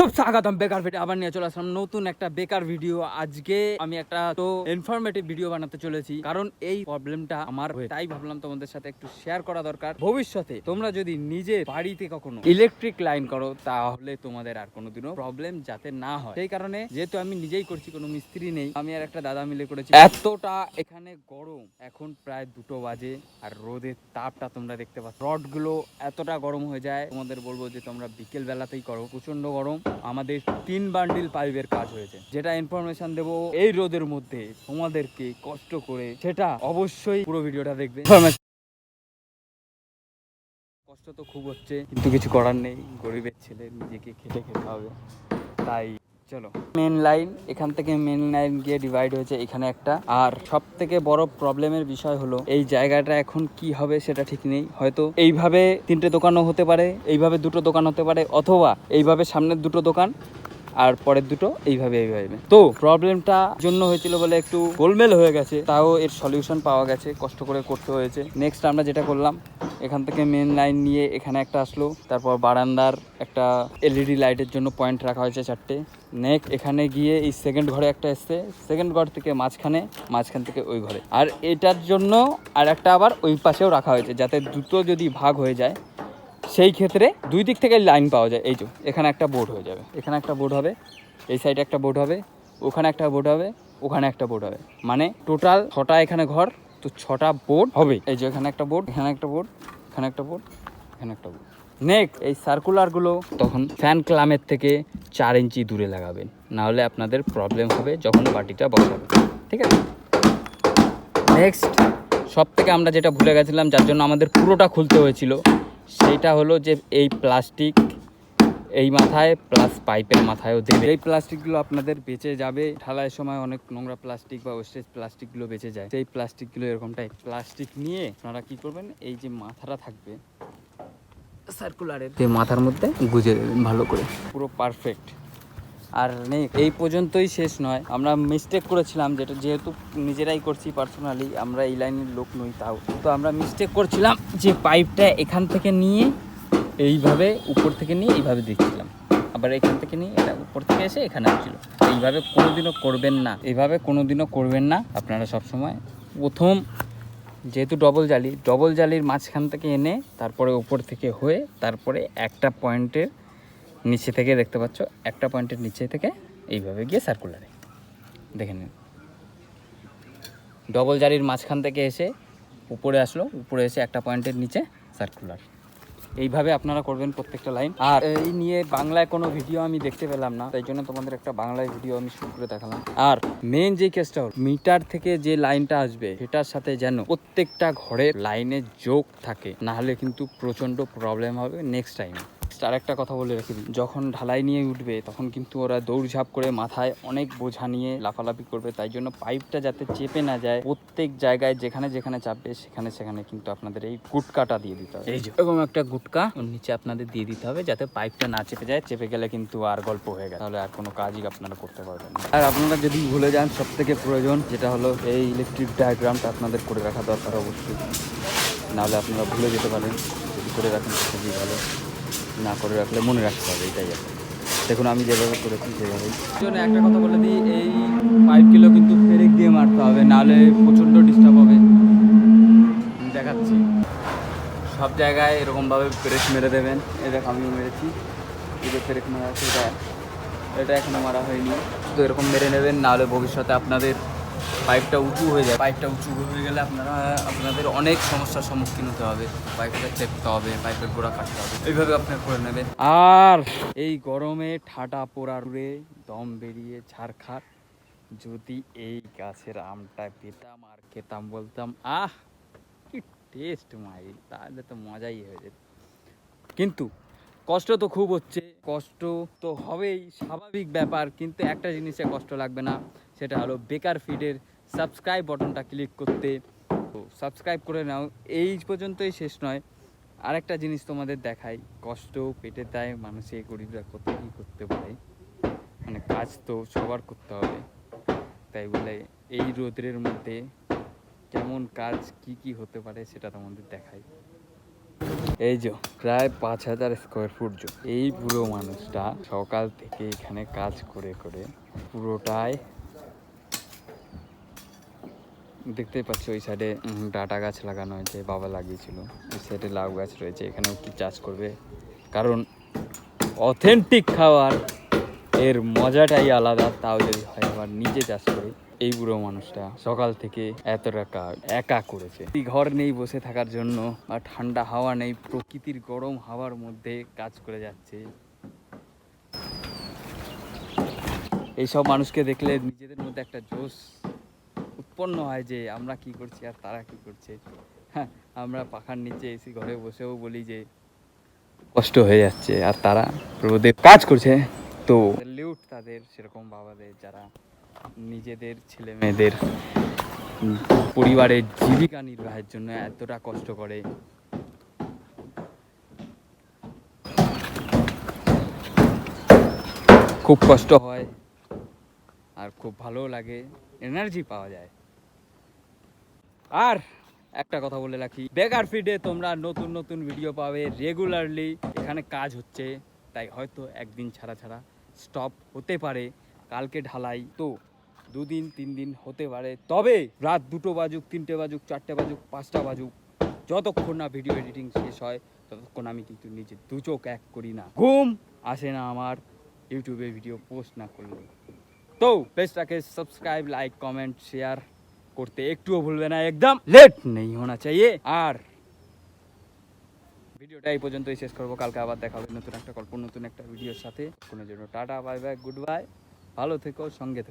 সব স্বাগতম বেকার ভিডিও আবার নিয়ে চলে আসলাম নতুন একটা বেকার ভিডিও। আজকে আমি একটা তো ইনফরমেটিভ ভিডিও বানাতে চলেছি, কারণ এই প্রবলেমটা আমার হয়ে, তাই ভাবলাম তোমাদের সাথে একটু শেয়ার করা দরকার। ভবিষ্যতে তোমরা যদি নিজে বাড়িতে কখনো ইলেকট্রিক লাইন করো, তাহলে তোমাদের আর কোনোদিনও প্রবলেম যাতে না হয়। সেই কারণে যেহেতু আমি নিজেই করছি, কোনো মিস্ত্রি নেই, আমি আর একটা দাদা মিলে করেছি। এতটা এখানে গরম, এখন প্রায় দুটো বাজে, আর রোদের তাপটা তোমরা দেখতে পাচ্ছ। রডগুলো এতটা গরম হয়ে যায়, তোমাদের বলব যে তোমরা বিকেল বেলাতেই করো প্রচণ্ড গরম। আমাদের তিন বান্ডিল পাইপের কাজ হয়েছে। যেটা ইনফরমেশন দেবো এই রোদের মধ্যে তোমাদেরকে কষ্ট করে, সেটা অবশ্যই পুরো ভিডিওটা দেখবে। কষ্ট তো খুব হচ্ছে, কিন্তু কিছু করার নেই। গরিবের ছেলে, নিজেকে খেটে খেতে হবে। তাই চলো। মেন লাইন এখান থেকে মেন লাইন গিয়ে ডিভাইড হয়েছে এখানে একটা। আর সব থেকে বড় প্রবলেমের বিষয় হলো, এই জায়গাটা এখন কি হবে সেটা ঠিক নেই। হয়তো এইভাবে তিনটে দোকানও হতে পারে, এইভাবে দুটো দোকান হতে পারে, অথবা এইভাবে সামনের দুটো দোকান আর পরের দুটো এইভাবে এইভাবে। তো প্রবলেমটা জন্য হয়েছিল বলে একটু গোলমেল হয়ে গেছে, তাও এর সলিউশন পাওয়া গেছে, কষ্ট করে করতে হয়েছে। নেক্সট আমরা যেটা করলাম, এখান থেকে মেন লাইন নিয়ে এখানে একটা আসলো, তারপর বারান্দার একটা এলইডি লাইটের জন্য পয়েন্ট রাখা হয়েছে চারটে। নেক্সট এখানে গিয়ে এই সেকেন্ড ঘরে একটা এসছে সেকেন্ড ঘর থেকে মাঝখানে, মাঝখান থেকে ওই ঘরে। আর এটার জন্য আর একটা আবার ওই পাশেও রাখা হয়েছে, যাতে দুটো যদি ভাগ হয়ে যায় সেই ক্ষেত্রে দুই দিক থেকে লাইন পাওয়া যায়। এই যে, এখানে একটা বোর্ড হয়ে যাবে। এখানে একটা বোর্ড হবে, এই সাইডে একটা বোর্ড হবে, ওখানে একটা বোর্ড হবে, ওখানে একটা বোর্ড হবে। মানে টোটাল ছটা এখানে ঘর, তো ছটা বোর্ড হবে। এই যে, এখানে একটা বোর্ড, এখানে একটা বোর্ড, এখানে একটা বোর্ড, এখানে একটা বোর্ড। নেক্সট এই সার্কুলারগুলো তখন ফ্যান ক্লামের থেকে চার ইঞ্চি দূরে লাগাবেন। না হলে আপনাদের প্রবলেম হবে যখন বাটিটা বসাবেন। ঠিক আছে? নেক্সট সব থেকে আমরা যেটা ভুলে গেছিলাম, যার জন্য আমাদের পুরোটা খুলতে হয়েছিল সেইটা হলো যে এই প্লাস্টিক এই মাথায় প্লাস পাইপের মাথায়ও দেবে। এই প্লাস্টিকগুলো আপনাদের বেঁচে যাবে। ঢালাইয়ের সময় অনেক নোংরা প্লাস্টিক বা ওয়েস্টেজ প্লাস্টিকগুলো বেঁচে যায়। সেই প্লাস্টিকগুলো এরকম টাইপ প্লাস্টিক নিয়ে আপনারা কি করবেন? এই যে মাথাটা থাকবে সার্কুলারের মাথার মধ্যে গুজে দেবেন ভালো করে। পুরো পারফেক্ট আর নেই, এই পর্যন্তই শেষ নয়। আমরা মিস্টেক করেছিলাম যেটা যেহেতু নিজেরাই করছি পার্সোনালি আমরা এই লাইনের লোক নই তাও। তো আমরা মিস্টেক করছিলাম যে পাইপটা এখান থেকে নিয়ে এইভাবে উপর থেকে নিয়ে এইভাবে দিচ্ছিলাম। আবার এখান থেকে নিয়ে এটা উপর থেকে এসে এখানে আসছিল। এইভাবে কোনোদিনও করবেন না। এইভাবে কোনোদিনও করবেন না আপনারা সবসময়। প্রথম যেহেতু ডবল জালি ডবল জালির মাঝখান থেকে এনে তারপরে উপর থেকে হয়ে তারপরে একটা পয়েন্টের নিচে থেকে দেখতে পাচ্ছ, একটা পয়েন্টের নিচে থেকে এইভাবে গিয়ে সার্কুলারে দেখে নিন। ডবল জারির মাঝখান থেকে এসে উপরে আসলো, উপরে এসে একটা পয়েন্টের নিচে সার্কুলার এইভাবে আপনারা করবেন প্রত্যেকটা লাইন আর এই নিয়ে বাংলায় কোনো ভিডিও আমি দেখতে পেলাম না, তাই জন্য তোমাদের একটা বাংলায় ভিডিও আমি শুরু করে দেখালাম। আর মেন যে কেসটা মিটার থেকে যে লাইনটা আসবে, সেটার সাথে যেন প্রত্যেকটা ঘরে লাইনে যোগ থাকে না হলে কিন্তু প্রচণ্ড প্রবলেম হবে নেক্সট টাইমে আর একটা কথা বলে রেখে দিই। যখন ঢালাই নিয়ে উঠবে তখন কিন্তু ওরা দৌড়ঝাঁপ করে মাথায় অনেক বোঝা নিয়ে লাফালাফি করবে। তাই জন্য পাইপটা যাতে চেপে না যায় প্রত্যেক জায়গায় যেখানে যেখানে চাপবে সেখানে সেখানে কিন্তু আপনাদের এই গুটকাটা দিয়ে দিতে হবে। এই যে। এরকম একটা গুটকা ওর নিচে আপনাদের দিয়ে দিতে হবে যাতে পাইপটা না চেপে যায় চেপে গেলে কিন্তু আর গল্প হয়ে গেছে। তাহলে আর কোনো কাজই আপনারা করতে পারবেন না। আর আপনারা যদি ভুলে যান সব থেকে প্রয়োজন যেটা হলো এই ইলেকট্রিক ডায়াগ্রামটা আপনাদের করে রাখা দরকার অবশ্যই। নাহলে আপনারা ভুলে যেতে পারেন যদি করে রাখেন খুবই ভালো। না করে রাখলে মনে রাখতে হবে, এটাই আর দেখুন, আমি যেভাবে করেছি জন্য একটা কথা বলে দিই, এই পাইপগুলো কিন্তু ফেরেক দিয়ে মারতে হবে নাহলে প্রচণ্ড ডিস্টার্ব হবে। দেখাচ্ছি। সব জায়গায় এরকমভাবে ফেরেক মেরে দেবেন। এই দেখ, আমিও মেরেছি। এই যে ফেরেক মারা আছে, এটা এটা এখনও মারা হয়নি। তো এরকম মেরে নেবেন নাহলে ভবিষ্যতে আপনাদের পাইপটা উঁচু হয়ে যায়। পাইপটা উঁচু হয়ে গেলে আপনারা, আপনাদের অনেক সমস্যার সম্মুখীন হতে হবে। পাইপটা চেপতে হবে, পাইপের গোড়া কাটতে হবে। এইভাবে আপনি করে নেবেন। আর এই গরমে ঠাটা পোড়ারে দম বেরিয়ে ঝাড়খার যদি এই গাছের আমটা পেতাম আর খেতাম বলতাম, আহ, কি টেস্ট মাই তাহলে তো মজাই হয়ে যেত। কিন্তু কষ্ট তো খুব হচ্ছে, কষ্ট তো হবেই, স্বাভাবিক ব্যাপার, কিন্তু একটা জিনিসে কষ্ট লাগবে না, সেটা হলো বেকার ফিডের সাবস্ক্রাইব বটনটা ক্লিক করতে। তো সাবস্ক্রাইব করে নাও, এই পর্যন্তই শেষ নয়। আরেকটা জিনিস তোমাদের দেখাই, কষ্ট পেটে দেয় মানুষে, গরিবরা কত কী করতে পারে। মানে কাজ তো সবার করতে হবে, তাই বলে এই রোদ্রের মধ্যে কেমন কাজ, কি কি হতে পারে সেটা তোমাদের দেখাই। এই যে, প্রায় পাঁচ হাজার স্কোয়ার ফুট জো এই পুরো মানুষটা সকাল থেকে এখানে কাজ করে করে পুরোটাই দেখতেই পাচ্ছ, ওই সাইডে ডাটা গাছ লাগানো হয়েছে, বাবা লাগিয়েছিল। ওই সাইডে লাউ গাছ রয়েছে, এখানেও কি চাষ করবে? কারণ অথেন্টিক খাবার এর মজাটাই আলাদা, তাও যদি হয় আবার নিজে চাষ করি। এই বুড়ো মানুষটা সকাল থেকে এত টাকা একা করেছে। ঘর নেই বসে থাকার জন্য বা ঠান্ডা হাওয়া নেই, প্রকৃতির গরম হাওয়ার মধ্যে কাজ করে যাচ্ছে। এইসব মানুষকে দেখলে নিজেদের মধ্যে একটা জোশ উৎপন্ন হয় যে, আমরা কি করছি আর তারা কি করছে? হ্যাঁ আমরা পাখার নিচে এসি ঘরে বসেও বলি যে, কষ্ট হয়ে যাচ্ছে আর তারা রোদে কাজ করছে। তো লিউট তাদের সেরকম বাবাদের, যারা নিজেদের ছেলে মেয়েদের পরিবারের জীবিকা নির্বাহের জন্য এতটা কষ্ট করে। খুব কষ্ট হয় আর খুব ভালো লাগে এনার্জি পাওয়া যায়। আর একটা কথা বলে রাখি, বেকার ফিডে তোমরা নতুন নতুন ভিডিও পাবে রেগুলারলি এখানে কাজ হচ্ছে, তাই হয়তো একদিন ছাড়া ছাড়া স্টপ হতে পারে, কালকে ঢালাই তো দুদিন তিন দিন হতে পারে। তবে রাত দুটো বাজুক, তিনটে বাজুক, চারটে বাজুক, পাঁচটা বাজুক, যতক্ষণ না ভিডিও এডিটিং শেষ হয়, ততক্ষণ আমি কিন্তু নিজে দু চোখ এক করি না। ঘুম আসে না আমার ইউটিউবে ভিডিও পোস্ট না করলে। তো পেজটাকে সাবস্ক্রাইব লাইক কমেন্ট শেয়ার করতে একটুও ভুলবে না, একদম লেট নেই, হোনা চাইয়ে। আর ভিডিওটা এই পর্যন্তই শেষ করব। কালকে আবার দেখা হবে নতুন একটা গল্প, নতুন একটা ভিডিওর সাথে। কোনো জন্য tata bye bye goodbye ভালো থেকো, সঙ্গে থেকো।